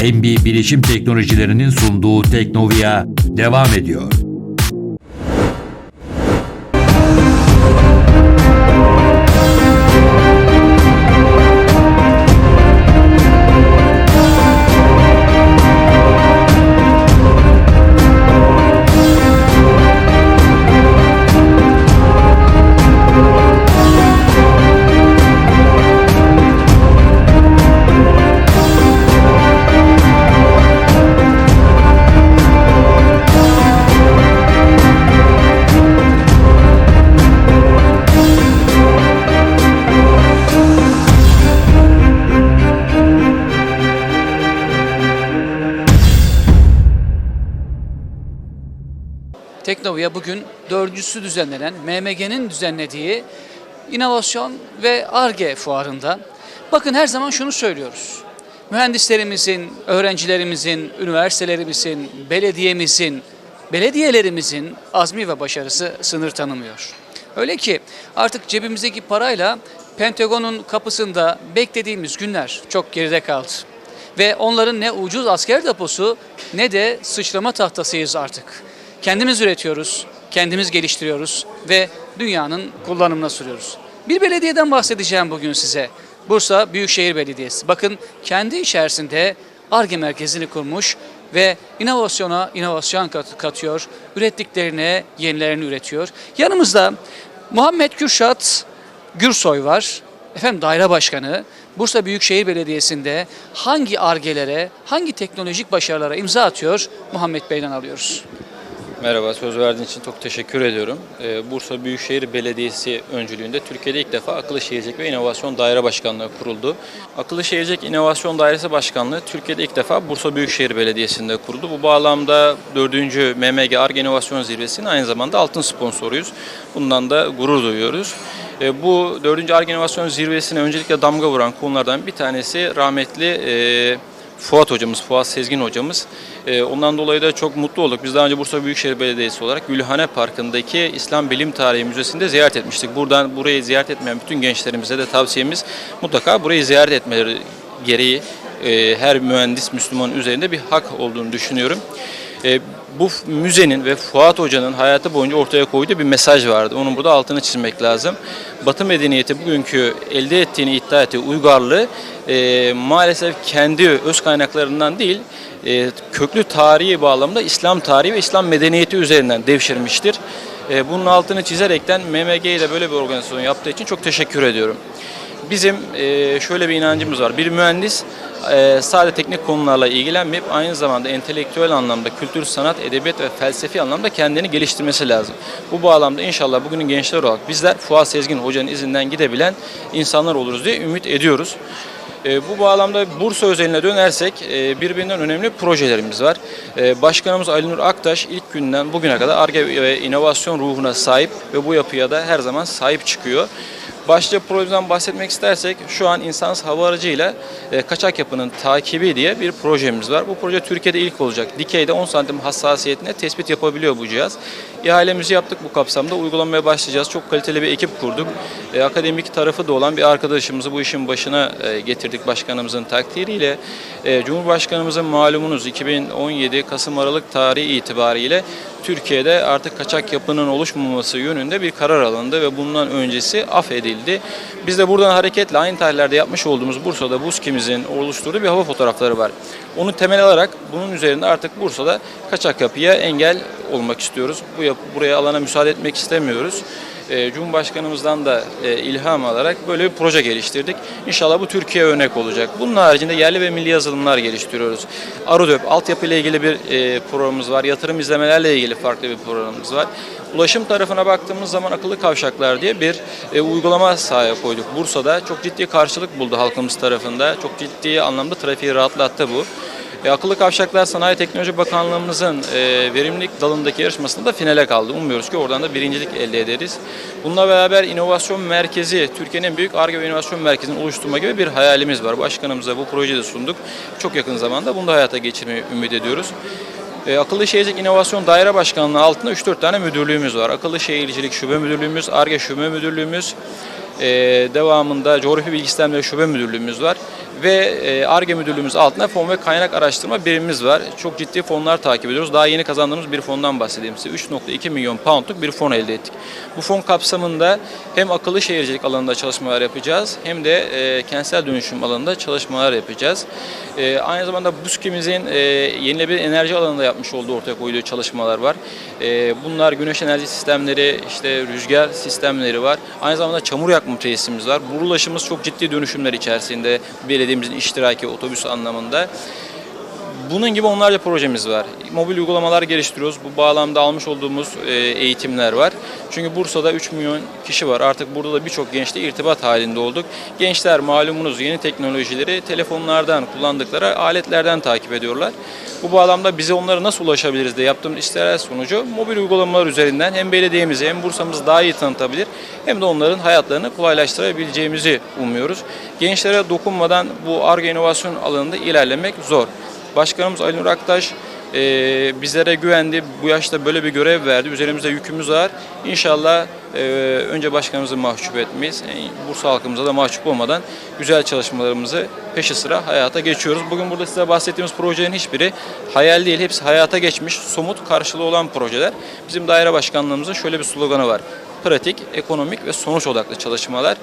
MB Bilişim Teknolojilerinin sunduğu Teknovia devam ediyor. Teknovia bugün dördüncüsü düzenlenen MMG'nin düzenlediği inovasyon ve ARGE fuarında. Bakın her zaman şunu söylüyoruz. Mühendislerimizin, öğrencilerimizin, üniversitelerimizin, belediyemizin, belediyelerimizin azmi ve başarısı sınır tanımıyor. Öyle ki artık cebimizdeki parayla Pentagon'un kapısında beklediğimiz günler çok geride kaldı. Ve onların ne ucuz asker deposu ne de sıçrama tahtasıyız artık. Kendimiz üretiyoruz, kendimiz geliştiriyoruz ve dünyanın kullanımına sürüyoruz. Bir belediyeden bahsedeceğim bugün size. Bursa Büyükşehir Belediyesi. Bakın kendi içerisinde ARGE merkezini kurmuş ve inovasyona inovasyon kat- katıyor. Ürettiklerine yenilerini üretiyor. Yanımızda Muhammed Kürşat Gürsoy var. Efendim daire başkanı. Bursa Büyükşehir Belediyesi'nde hangi argelere, hangi teknolojik başarılara imza atıyor Muhammed Bey'den alıyoruz. Merhaba, söz verdiğin için çok teşekkür ediyorum. Ee, Bursa Büyükşehir Belediyesi öncülüğünde Türkiye'de ilk defa Akıllı Şehircilik ve İnovasyon Daire Başkanlığı kuruldu. Akıllı Şehircilik İnovasyon Dairesi Başkanlığı Türkiye'de ilk defa Bursa Büyükşehir Belediyesi'nde kuruldu. Bu bağlamda 4. MMG ARGE İnovasyon Zirvesi'nin aynı zamanda altın sponsoruyuz. Bundan da gurur duyuyoruz. Ee, Bu 4. ARGE İnovasyon Zirvesi'ne öncelikle damga vuran konulardan bir tanesi rahmetli e, Fuat hocamız, Fuat Sezgin hocamız. Ee, ondan dolayı da çok mutlu olduk. Biz daha önce Bursa Büyükşehir Belediyesi olarak Gülhane Parkı'ndaki İslam Bilim Tarihi Müzesi'nde ziyaret etmiştik. Buradan burayı ziyaret etmeyen bütün gençlerimize de tavsiyemiz mutlaka burayı ziyaret etmeleri gereği e, her mühendis Müslümanın üzerinde bir hak olduğunu düşünüyorum. E, bu müzenin ve Fuat Hoca'nın hayatı boyunca ortaya koyduğu bir mesaj vardı. Onun burada altını çizmek lazım. Batı medeniyeti bugünkü elde ettiğini iddia ettiği uygarlığı e, maalesef kendi öz kaynaklarından değil, e, köklü tarihi bağlamda İslam tarihi ve İslam medeniyeti üzerinden devşirmiştir. E, bunun altını çizerekten MMG ile böyle bir organizasyon yaptığı için çok teşekkür ediyorum. Bizim e, şöyle bir inancımız var. Bir mühendis e, sadece teknik konularla ilgilenmeyip aynı zamanda entelektüel anlamda, kültür, sanat, edebiyat ve felsefi anlamda kendini geliştirmesi lazım. Bu bağlamda inşallah bugünün gençler olarak bizler Fuat Sezgin Hoca'nın izinden gidebilen insanlar oluruz diye ümit ediyoruz. E, bu bağlamda Bursa özeline dönersek e, birbirinden önemli projelerimiz var. E, Başkanımız Ali Nur Aktaş ilk günden bugüne kadar ARGE ve inovasyon ruhuna sahip ve bu yapıya da her zaman sahip çıkıyor. Başlıca projeden bahsetmek istersek şu an insansız hava aracıyla e, kaçak yapının takibi diye bir projemiz var. Bu proje Türkiye'de ilk olacak. Dikeyde 10 santim hassasiyetine tespit yapabiliyor bu cihaz. İhalemizi yaptık bu kapsamda. Uygulamaya başlayacağız. Çok kaliteli bir ekip kurduk. E, akademik tarafı da olan bir arkadaşımızı bu işin başına e, getirdik başkanımızın takdiriyle. E, Cumhurbaşkanımızın malumunuz 2017 Kasım-Aralık tarihi itibariyle Türkiye'de artık kaçak yapının oluşmaması yönünde bir karar alındı ve bundan öncesi affedildi. Biz de buradan hareketle aynı tarihlerde yapmış olduğumuz Bursa'da BUSKİ'mizin oluşturduğu bir hava fotoğrafları var. Onu temel alarak bunun üzerinde artık Bursa'da kaçak yapıya engel olmak istiyoruz. Bu buraya alana müsaade etmek istemiyoruz. Ee, Cumhurbaşkanımızdan da e, ilham alarak böyle bir proje geliştirdik. İnşallah bu Türkiye örnek olacak. Bunun haricinde yerli ve milli yazılımlar geliştiriyoruz. Arodöp altyapı ile ilgili bir e, programımız var. Yatırım izlemelerle ilgili farklı bir programımız var. Ulaşım tarafına baktığımız zaman akıllı kavşaklar diye bir e, uygulama sahaya koyduk. Bursa'da çok ciddi karşılık buldu halkımız tarafında. Çok ciddi anlamda trafiği rahatlattı bu. E, akıllı Kavşaklar Sanayi Teknoloji Bakanlığımızın e, verimlilik dalındaki yarışmasında da finale kaldı. Umuyoruz ki oradan da birincilik elde ederiz. Bununla beraber inovasyon merkezi, Türkiye'nin en büyük ARGE ve inovasyon merkezini oluşturma gibi bir hayalimiz var. Başkanımıza bu projeyi de sunduk. Çok yakın zamanda bunu da hayata geçirmeyi ümit ediyoruz. E, Akıllı Şehircilik İnovasyon Daire Başkanlığı altında 3-4 tane müdürlüğümüz var. Akıllı Şehircilik Şube Müdürlüğümüz, ARGE Şube Müdürlüğümüz, e, devamında Coğrafi Bilgi Sistemleri Şube Müdürlüğümüz var ve e, ARGE müdürlüğümüz altında fon ve kaynak araştırma birimimiz var. Çok ciddi fonlar takip ediyoruz. Daha yeni kazandığımız bir fondan bahsedeyim size. 3.2 milyon poundluk bir fon elde ettik. Bu fon kapsamında hem akıllı şehircilik alanında çalışmalar yapacağız hem de e, kentsel dönüşüm alanında çalışmalar yapacağız. E, aynı zamanda BUSKİ'mizin e, yenilenebilir enerji alanında yapmış olduğu ortaya koyduğu çalışmalar var. Bunlar güneş enerji sistemleri, işte rüzgar sistemleri var. Aynı zamanda çamur yakma tesisimiz var. Bu ulaşımız çok ciddi dönüşümler içerisinde belediyemizin iştiraki otobüs anlamında. Bunun gibi onlarca projemiz var. Mobil uygulamalar geliştiriyoruz. Bu bağlamda almış olduğumuz e, eğitimler var. Çünkü Bursa'da 3 milyon kişi var. Artık burada da birçok gençle irtibat halinde olduk. Gençler malumunuz yeni teknolojileri telefonlardan, kullandıkları aletlerden takip ediyorlar. Bu bağlamda bize onlara nasıl ulaşabiliriz diye yaptığımız işler sonucu mobil uygulamalar üzerinden hem belediyemizi hem Bursa'mızı daha iyi tanıtabilir hem de onların hayatlarını kolaylaştırabileceğimizi umuyoruz. Gençlere dokunmadan bu ARGE inovasyon alanında ilerlemek zor. Başkanımız Ali Nur Aktaş e, bizlere güvendi. Bu yaşta böyle bir görev verdi. Üzerimizde yükümüz var. İnşallah e, önce başkanımızı mahcup etmeyiz. E, Bursa halkımıza da mahcup olmadan güzel çalışmalarımızı peşi sıra hayata geçiyoruz. Bugün burada size bahsettiğimiz projelerin hiçbiri hayal değil. Hepsi hayata geçmiş, somut karşılığı olan projeler. Bizim daire başkanlığımızın şöyle bir sloganı var. Pratik, ekonomik ve sonuç odaklı çalışmalar.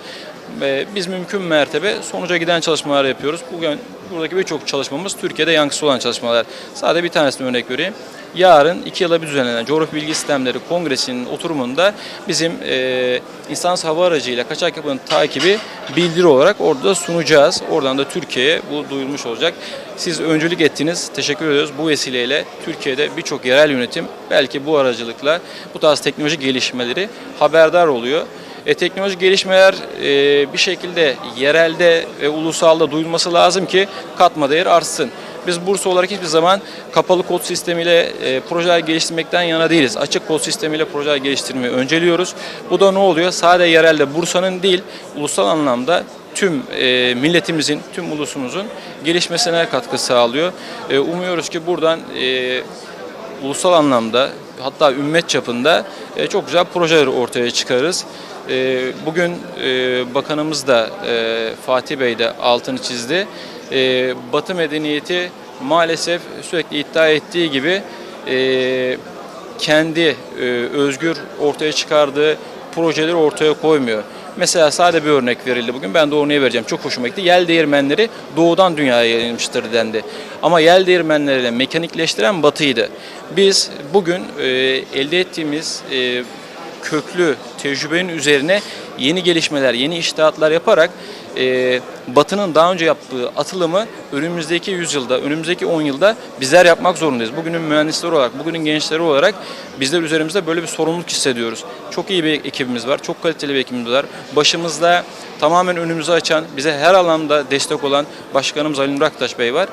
Biz mümkün mertebe sonuca giden çalışmalar yapıyoruz. Bugün buradaki birçok çalışmamız Türkiye'de yankısı olan çalışmalar. Sadece bir tanesini örnek vereyim. Yarın iki yıla bir düzenlenen Coğrafi Bilgi Sistemleri Kongresi'nin oturumunda bizim e, insansız hava aracıyla kaçak yapının takibi bildiri olarak orada da sunacağız. Oradan da Türkiye'ye bu duyulmuş olacak. Siz öncülük ettiniz. Teşekkür ediyoruz. Bu vesileyle Türkiye'de birçok yerel yönetim belki bu aracılıkla bu tarz teknolojik gelişmeleri haberdar oluyor. E, teknolojik gelişmeler e, bir şekilde yerelde ve ulusalda duyulması lazım ki katma değer artsın. Biz Bursa olarak hiçbir zaman kapalı kod sistemiyle e, projeler geliştirmekten yana değiliz. Açık kod sistemiyle projeler geliştirmeyi önceliyoruz. Bu da ne oluyor? Sadece yerelde Bursa'nın değil, ulusal anlamda tüm e, milletimizin, tüm ulusumuzun gelişmesine katkı sağlıyor. E, umuyoruz ki buradan e, ulusal anlamda hatta ümmet çapında e, çok güzel projeler ortaya çıkarırız. E, Bugün e, bakanımız da e, Fatih Bey de altını çizdi. E, Batı medeniyeti maalesef sürekli iddia ettiği gibi e, kendi e, özgür ortaya çıkardığı projeleri ortaya koymuyor. Mesela sade bir örnek verildi bugün. Ben de örneği vereceğim. Çok hoşuma gitti. Yel değirmenleri doğudan dünyaya yayılmıştır dendi. Ama yel değirmenleriyle mekanikleştiren batıydı. Biz bugün e, elde ettiğimiz e, köklü tecrübenin üzerine yeni gelişmeler, yeni iştihatlar yaparak e, Batı'nın daha önce yaptığı atılımı önümüzdeki yüzyılda, önümüzdeki 10 yılda bizler yapmak zorundayız. Bugünün mühendisleri olarak, bugünün gençleri olarak bizler üzerimizde böyle bir sorumluluk hissediyoruz. Çok iyi bir ekibimiz var, çok kaliteli bir ekibimiz var. Başımızda tamamen önümüzü açan, bize her alanda destek olan Başkanımız Ali Nur Aktaş Bey var.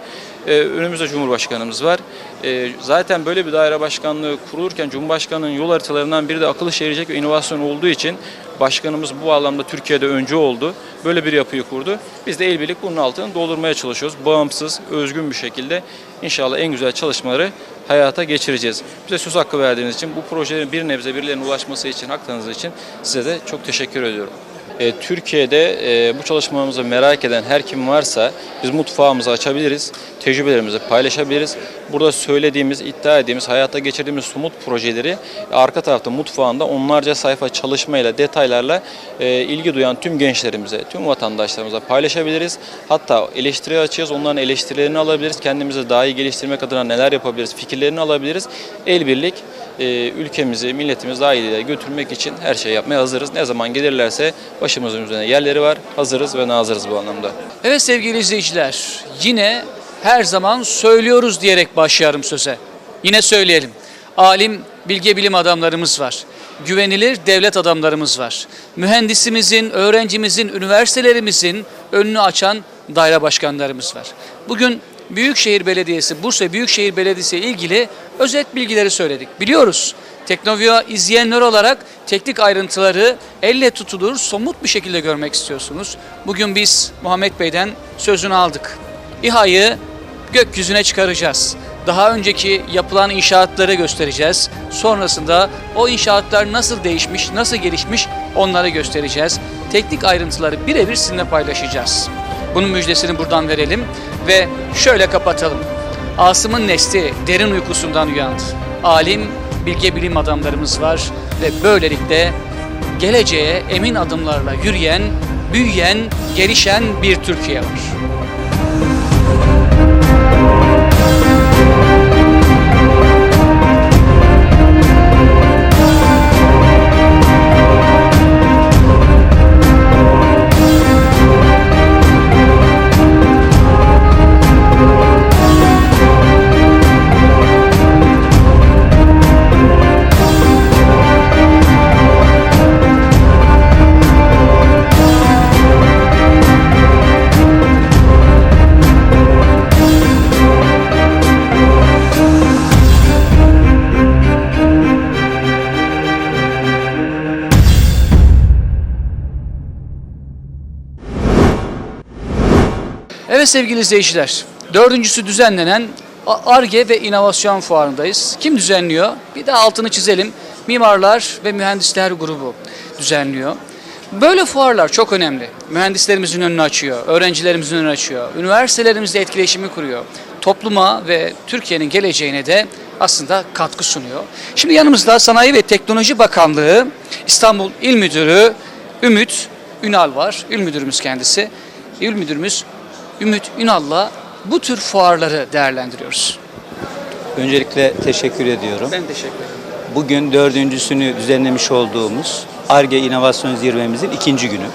Ee, önümüzde Cumhurbaşkanımız var. Ee, zaten böyle bir daire başkanlığı kurulurken Cumhurbaşkanı'nın yol haritalarından biri de akıllı şehircilik ve inovasyon olduğu için başkanımız bu alanda Türkiye'de öncü oldu. Böyle bir yapıyı kurdu. Biz de el birlik bunun altını doldurmaya çalışıyoruz. Bağımsız, özgün bir şekilde inşallah en güzel çalışmaları hayata geçireceğiz. Bize söz hakkı verdiğiniz için, bu projelerin bir nebze birilerine ulaşması için, haklarınız için size de çok teşekkür ediyorum. E, Türkiye'de e, bu çalışmalarımızı merak eden her kim varsa biz mutfağımızı açabiliriz, tecrübelerimizi paylaşabiliriz. Burada söylediğimiz, iddia ettiğimiz, hayata geçirdiğimiz somut projeleri arka tarafta mutfağında onlarca sayfa çalışmayla, detaylarla e, ilgi duyan tüm gençlerimize, tüm vatandaşlarımıza paylaşabiliriz. Hatta eleştiri açığız, onların eleştirilerini alabiliriz. Kendimizi daha iyi geliştirmek adına neler yapabiliriz, fikirlerini alabiliriz. El birlik ülkemizi, milletimizi daha ileriye götürmek için her şeyi yapmaya hazırız. Ne zaman gelirlerse başımızın üzerine yerleri var. Hazırız ve nazırız bu anlamda. Evet sevgili izleyiciler, yine her zaman söylüyoruz diyerek başlarım söze. Yine söyleyelim. Alim, bilge bilim adamlarımız var. Güvenilir devlet adamlarımız var. Mühendisimizin, öğrencimizin, üniversitelerimizin önünü açan daire başkanlarımız var. Bugün Büyükşehir Belediyesi, Bursa Büyükşehir Belediyesi ile ilgili özet bilgileri söyledik. Biliyoruz. Teknovia izleyenler olarak teknik ayrıntıları elle tutulur, somut bir şekilde görmek istiyorsunuz. Bugün biz Muhammed Bey'den sözünü aldık. İHA'yı gökyüzüne çıkaracağız. Daha önceki yapılan inşaatları göstereceğiz. Sonrasında o inşaatlar nasıl değişmiş, nasıl gelişmiş onları göstereceğiz. Teknik ayrıntıları birebir sizinle paylaşacağız. Bunun müjdesini buradan verelim ve şöyle kapatalım. Asım'ın nesli derin uykusundan uyandı. Alim, bilge bilim adamlarımız var ve böylelikle geleceğe emin adımlarla yürüyen, büyüyen, gelişen bir Türkiye var. Evet sevgili izleyiciler, dördüncüsü düzenlenen ARGE ve İnovasyon Fuarı'ndayız. Kim düzenliyor? Bir de altını çizelim. Mimarlar ve Mühendisler Grubu düzenliyor. Böyle fuarlar çok önemli. Mühendislerimizin önünü açıyor, öğrencilerimizin önünü açıyor, üniversitelerimizle etkileşimi kuruyor. Topluma ve Türkiye'nin geleceğine de aslında katkı sunuyor. Şimdi yanımızda Sanayi ve Teknoloji Bakanlığı İstanbul İl Müdürü Ümit Ünal var. İl Müdürümüz kendisi. İl Müdürümüz Ümit Ünal'la bu tür fuarları değerlendiriyoruz. Öncelikle teşekkür ediyorum. Ben teşekkür ederim. Bugün dördüncüsünü düzenlemiş olduğumuz ARGE İnovasyon Zirvemizin ikinci günü.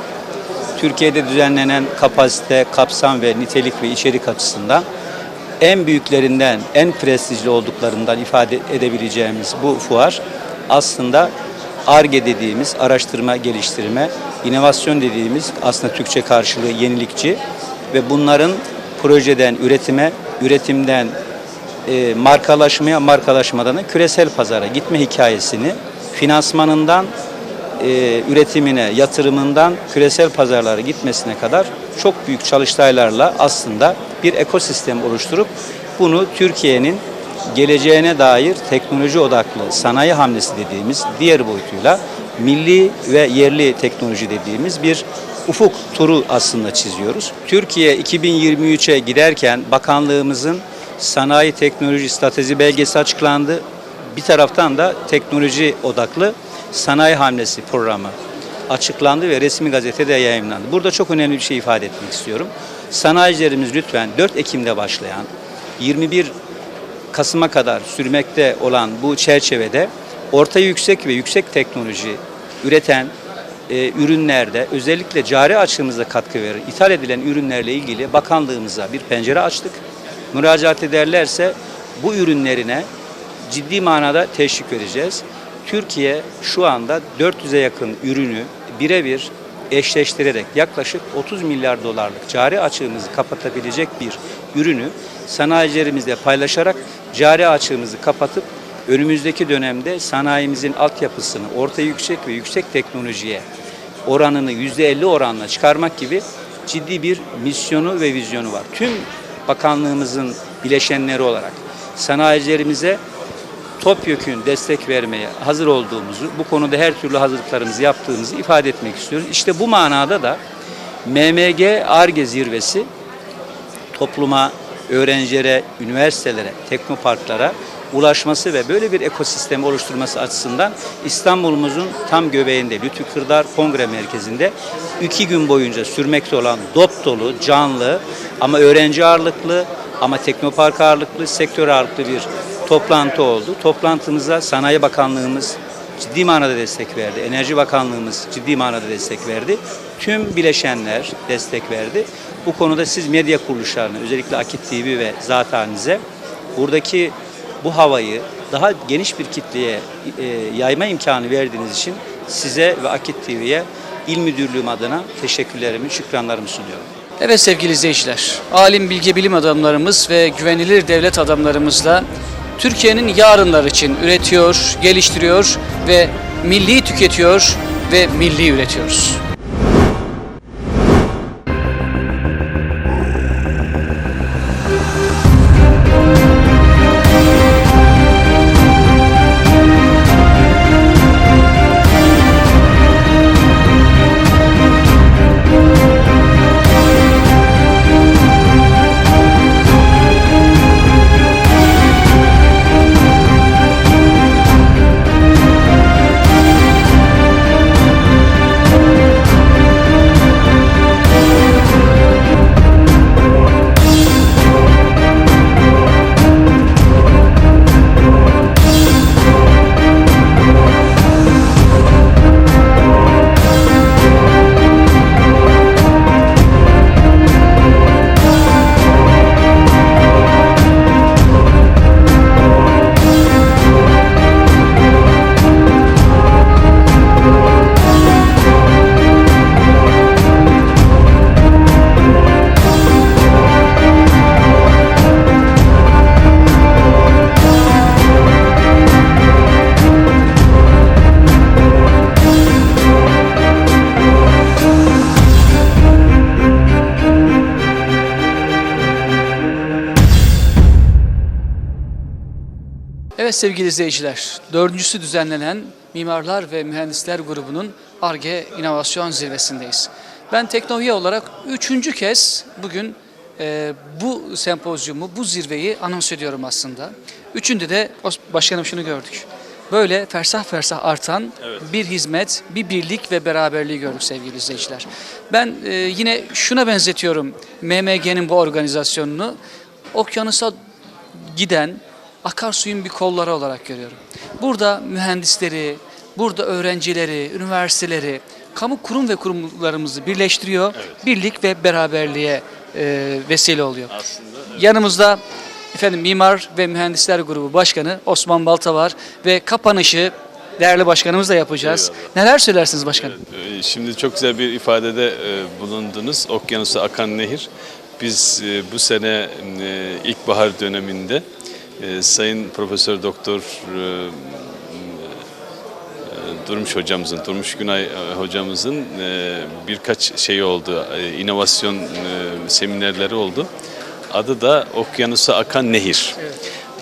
Türkiye'de düzenlenen kapasite, kapsam ve nitelik ve içerik açısından en büyüklerinden, en prestijli olduklarından ifade edebileceğimiz bu fuar aslında ARGE dediğimiz araştırma, geliştirme, inovasyon dediğimiz aslında Türkçe karşılığı yenilikçi ve bunların projeden üretime, üretimden e, markalaşmaya, markalaşmadan da küresel pazara gitme hikayesini finansmanından e, üretimine, yatırımından küresel pazarlara gitmesine kadar çok büyük çalıştaylarla aslında bir ekosistem oluşturup bunu Türkiye'nin geleceğine dair teknoloji odaklı sanayi hamlesi dediğimiz diğer boyutuyla milli ve yerli teknoloji dediğimiz bir ufuk turu aslında çiziyoruz. Türkiye 2023'e giderken bakanlığımızın sanayi teknoloji strateji belgesi açıklandı. Bir taraftan da teknoloji odaklı sanayi hamlesi programı açıklandı ve resmi gazetede yayınlandı. Burada çok önemli bir şey ifade etmek istiyorum. Sanayicilerimiz lütfen 4 Ekim'de başlayan 21 Kasım'a kadar sürmekte olan bu çerçevede orta yüksek ve yüksek teknoloji üreten e, ürünlerde özellikle cari açığımıza katkı verir. İthal edilen ürünlerle ilgili bakanlığımıza bir pencere açtık. Müracaat ederlerse bu ürünlerine ciddi manada teşvik vereceğiz. Türkiye şu anda 400'e yakın ürünü birebir eşleştirerek yaklaşık 30 milyar dolarlık cari açığımızı kapatabilecek bir ürünü sanayicilerimizle paylaşarak cari açığımızı kapatıp önümüzdeki dönemde sanayimizin altyapısını orta yüksek ve yüksek teknolojiye oranını %50 oranla çıkarmak gibi ciddi bir misyonu ve vizyonu var. Tüm bakanlığımızın bileşenleri olarak sanayicilerimize topyekün destek vermeye hazır olduğumuzu, bu konuda her türlü hazırlıklarımızı yaptığımızı ifade etmek istiyoruz. İşte bu manada da MMG ARGE zirvesi topluma, öğrencilere, üniversitelere, teknoparklara ulaşması ve böyle bir ekosistem oluşturması açısından İstanbul'umuzun tam göbeğinde Lütfü Kırdar Kongre Merkezi'nde iki gün boyunca sürmekte olan dop dolu, canlı ama öğrenci ağırlıklı ama teknopark ağırlıklı, sektör ağırlıklı bir toplantı oldu. Toplantımıza Sanayi Bakanlığımız ciddi manada destek verdi. Enerji Bakanlığımız ciddi manada destek verdi. Tüm bileşenler destek verdi. Bu konuda siz medya kuruluşlarına, özellikle Akit TV ve zat halinize buradaki bu havayı daha geniş bir kitleye e, yayma imkanı verdiğiniz için size ve Akit TV'ye İl Müdürlüğüm adına teşekkürlerimi, şükranlarımı sunuyorum. Evet sevgili izleyiciler, alim bilgi bilim adamlarımız ve güvenilir devlet adamlarımızla Türkiye'nin yarınlar için üretiyor, geliştiriyor ve milli tüketiyor ve milli üretiyoruz. Sevgili izleyiciler, dördüncüsü düzenlenen Mimarlar ve Mühendisler grubunun ARGE İnovasyon Zirvesindeyiz. Ben Teknovia olarak üçüncü kez bugün e, bu sempozyumu, bu zirveyi anons ediyorum aslında. Üçünde de başkanım şunu gördük. Böyle fersah fersah artan bir hizmet, bir birlik ve beraberliği gördük sevgili izleyiciler. Ben e, yine şuna benzetiyorum MMG'nin bu organizasyonunu. Okyanusa giden akarsuyun bir kolları olarak görüyorum. Burada mühendisleri, burada öğrencileri, üniversiteleri, kamu kurum ve kurumlarımızı birleştiriyor. Birlik ve beraberliğe e, vesile oluyor. Yanımızda efendim Mimar ve Mühendisler Grubu Başkanı Osman Balta var ve kapanışı değerli başkanımızla yapacağız. Neler söylersiniz başkanım? Ee, Şimdi çok güzel bir ifadede e, bulundunuz. Okyanusa akan nehir. Biz e, bu sene e, ilkbahar döneminde e, Sayın Profesör Doktor e, e, Durmuş hocamızın, Durmuş Günay e, hocamızın e, birkaç şey oldu, inovasyon seminerleri oldu. Adı da Okyanusa Akan Nehir.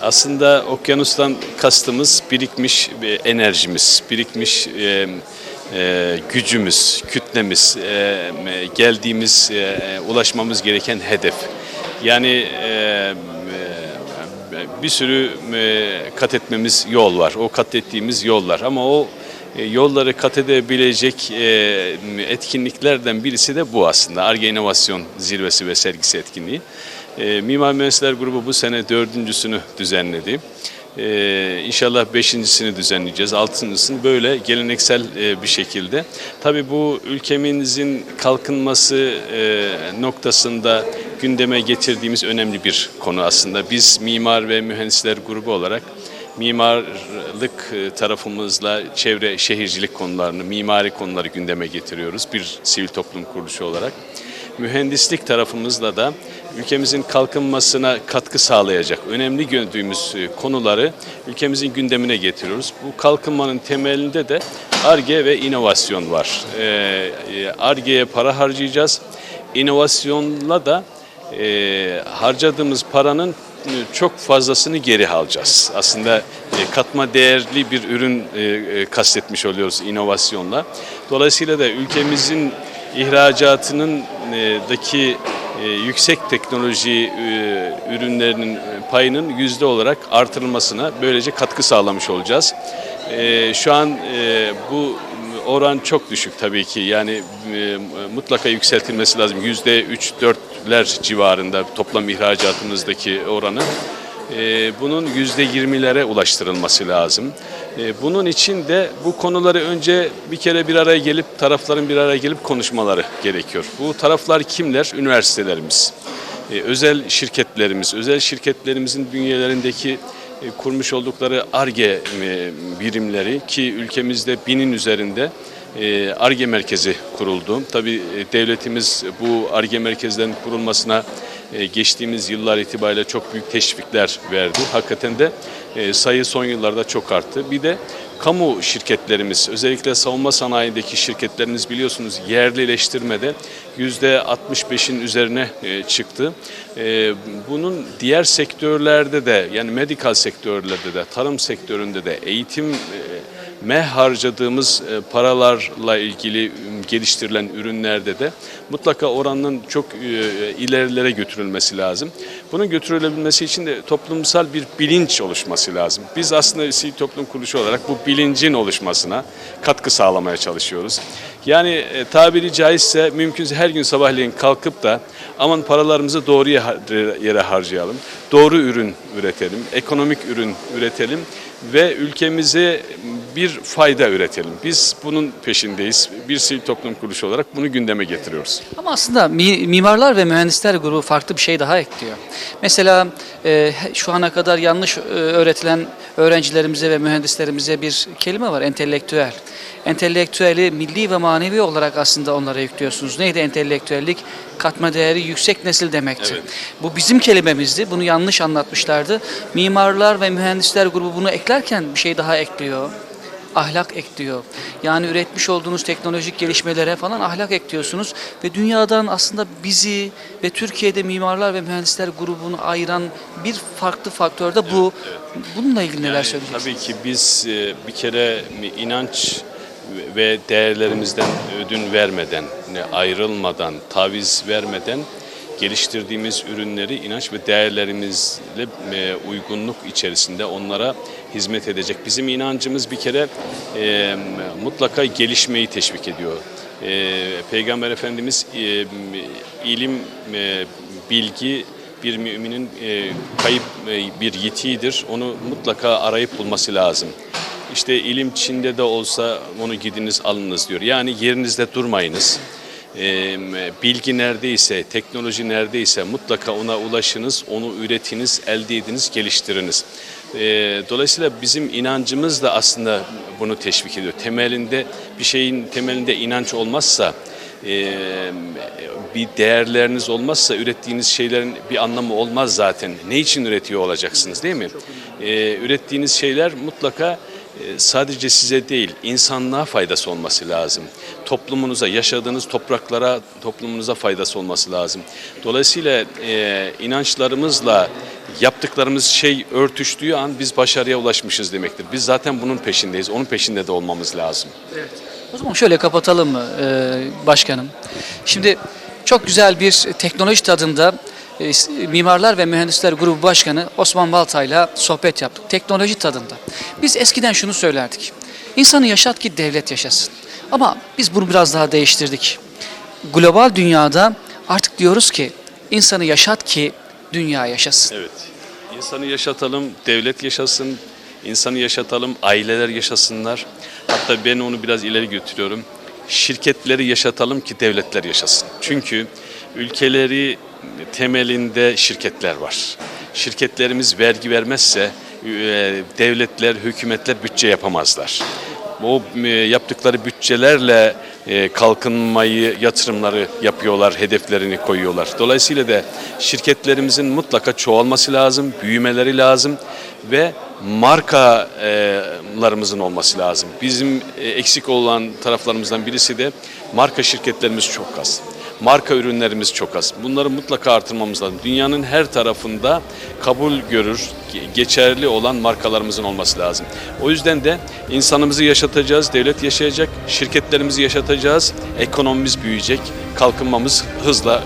Aslında okyanustan kastımız birikmiş enerjimiz, birikmiş gücümüz, kütlemiz, geldiğimiz, ulaşmamız gereken hedef. Yani bir sürü e, kat etmemiz yol var. O kat ettiğimiz yollar ama o e, yolları kat edebilecek e, etkinliklerden birisi de bu aslında. Arge İnovasyon Zirvesi ve Sergisi etkinliği. Mimar Mühendisler Grubu bu sene dördüncüsünü düzenledi. Ee, inşallah beşincisini düzenleyeceğiz, altıncısını böyle geleneksel e, bir şekilde. Tabii bu ülkemizin kalkınması e, noktasında gündeme getirdiğimiz önemli bir konu aslında. Biz mimar ve mühendisler grubu olarak mimarlık e, tarafımızla çevre şehircilik konularını, mimari konuları gündeme getiriyoruz bir sivil toplum kuruluşu olarak. Mühendislik tarafımızla da ülkemizin kalkınmasına katkı sağlayacak önemli gördüğümüz e, konuları ülkemizin gündemine getiriyoruz. Bu kalkınmanın temelinde de ARGE ve inovasyon var. ARGE'ye para harcayacağız. İnovasyonla da e, harcadığımız paranın e, çok fazlasını geri alacağız. Aslında e, katma değerli bir ürün e, e, kastetmiş oluyoruz inovasyonla. Dolayısıyla da ülkemizin ihracatının e, daki e, yüksek teknoloji e, ürünlerinin e, payının yüzde olarak artırılmasına böylece katkı sağlamış olacağız. E, şu an e, bu oran çok düşük tabii ki. Yani e, mutlaka yükseltilmesi lazım. Yüzde üç, dörtler civarında toplam ihracatımızdaki oranı. E, bunun yüzde yirmilere ulaştırılması lazım. E, bunun için de bu konuları önce bir kere bir araya gelip tarafların bir araya gelip konuşmaları gerekiyor. Bu taraflar kimler? Üniversitelerimiz, e, özel şirketlerimiz, özel şirketlerimizin bünyelerindeki e, kurmuş oldukları ARGE e, birimleri ki ülkemizde binin üzerinde e, ARGE merkezi kuruldu. Tabii e, devletimiz bu ARGE merkezlerinin kurulmasına geçtiğimiz yıllar itibariyle çok büyük teşvikler verdi. Hakikaten de e, sayı son yıllarda çok arttı. Bir de kamu şirketlerimiz, özellikle savunma sanayindeki şirketlerimiz biliyorsunuz yerlileştirmede yüzde 65'in üzerine e, çıktı. E, bunun diğer sektörlerde de yani medikal sektörlerde de, tarım sektöründe de, eğitim me harcadığımız paralarla ilgili geliştirilen ürünlerde de mutlaka oranın çok e, ilerilere götürülmesi lazım. Bunun götürülebilmesi için de toplumsal bir bilinç oluşması lazım. Biz aslında sivil toplum kuruluşu olarak bu bilincin oluşmasına katkı sağlamaya çalışıyoruz. Yani e, tabiri caizse mümkünse her gün sabahleyin kalkıp da aman paralarımızı doğru yere harcayalım, doğru ürün üretelim, ekonomik ürün üretelim ve ülkemize bir fayda üretelim. Biz bunun peşindeyiz. Bir sivil toplum kuruluşu olarak bunu gündeme getiriyoruz. Ama aslında mi- mimarlar ve mühendisler grubu farklı bir şey daha ekliyor. Mesela e, şu ana kadar yanlış e, öğretilen öğrencilerimize ve mühendislerimize bir kelime var, entelektüel. Entelektüeli milli ve manevi olarak aslında onlara yüklüyorsunuz. Neydi entelektüellik? Katma değeri yüksek nesil demekti. Bu bizim kelimemizdi. Bunu yanlış anlatmışlardı. Mimarlar ve mühendisler grubu bunu eklerken bir şey daha ekliyor. ahlak ekliyor. Yani üretmiş olduğunuz teknolojik gelişmelere falan ahlak ekliyorsunuz ve dünyadan aslında bizi ve Türkiye'de mimarlar ve mühendisler grubunu ayıran bir farklı faktör de bu. Bununla ilgili neler Yani söyleyeceksiniz? Tabii ki biz e, bir kere inanç ve değerlerimizden ödün vermeden, ayrılmadan, taviz vermeden geliştirdiğimiz ürünleri inanç ve değerlerimizle e, uygunluk içerisinde onlara hizmet edecek. Bizim inancımız bir kere e, mutlaka gelişmeyi teşvik ediyor. E, Peygamber Efendimiz e, ilim, e, bilgi bir müminin e, kayıp e, bir yitiğidir. Onu mutlaka arayıp bulması lazım. İşte ilim Çin'de de olsa onu gidiniz alınız diyor. Yani yerinizde durmayınız. Bilgi neredeyse, teknoloji neredeyse mutlaka ona ulaşınız, onu üretiniz, elde ediniz, geliştiriniz. E, dolayısıyla bizim inancımız da aslında bunu teşvik ediyor. Temelinde bir şeyin temelinde inanç olmazsa bir değerleriniz olmazsa ürettiğiniz şeylerin bir anlamı olmaz zaten. Ne için üretiyor olacaksınız değil mi? E, ürettiğiniz şeyler mutlaka sadece size değil insanlığa faydası olması lazım. Toplumunuza, yaşadığınız topraklara, toplumunuza faydası olması lazım. Dolayısıyla e, inançlarımızla yaptıklarımız şey örtüştüğü an biz başarıya ulaşmışız demektir. Biz zaten bunun peşindeyiz. Onun peşinde de olmamız lazım. O zaman şöyle kapatalım mı e, başkanım? Şimdi çok güzel bir teknoloji tadında Mimarlar ve Mühendisler Grubu Başkanı Osman Baltay'la sohbet yaptık. Teknoloji tadında. Biz eskiden şunu söylerdik. İnsanı yaşat ki devlet yaşasın. Ama biz bunu biraz daha değiştirdik. Global dünyada artık diyoruz ki insanı yaşat ki dünya yaşasın. Evet. İnsanı yaşatalım, devlet yaşasın, insanı yaşatalım, aileler yaşasınlar. Hatta ben onu biraz ileri götürüyorum. Şirketleri yaşatalım ki devletler yaşasın. Çünkü ülkeleri temelinde şirketler var. Şirketlerimiz vergi vermezse e, devletler, hükümetler bütçe yapamazlar. O e, yaptıkları bütçelerle e, kalkınmayı, yatırımları yapıyorlar, hedeflerini koyuyorlar. Dolayısıyla da şirketlerimizin mutlaka çoğalması lazım, büyümeleri lazım ve markalarımızın olması lazım. Bizim eksik olan taraflarımızdan birisi de marka şirketlerimiz çok az. Marka ürünlerimiz çok az. Bunları mutlaka artırmamız lazım. Dünyanın her tarafında kabul görür, ge- geçerli olan markalarımızın olması lazım. O yüzden de insanımızı yaşatacağız, devlet yaşayacak, şirketlerimizi yaşatacağız, ekonomimiz büyüyecek, kalkınmamız hızla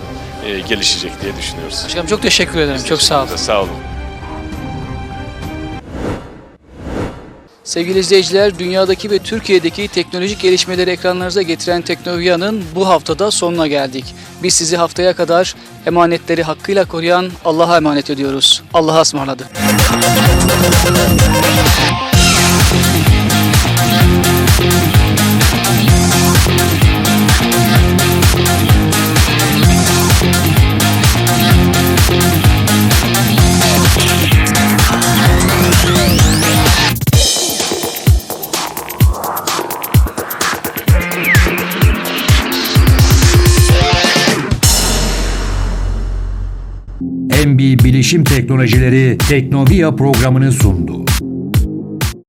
e, gelişecek diye düşünüyoruz. Başkanım çok teşekkür ederim. Çok sağ olun. Sağ olun. Sevgili izleyiciler, dünyadaki ve Türkiye'deki teknolojik gelişmeleri ekranlarınıza getiren Teknolojiya'nın bu haftada sonuna geldik. Biz sizi haftaya kadar emanetleri hakkıyla koruyan Allah'a emanet ediyoruz. Allah'a ısmarladık. Bilişim Teknolojileri Teknovia programını sundu.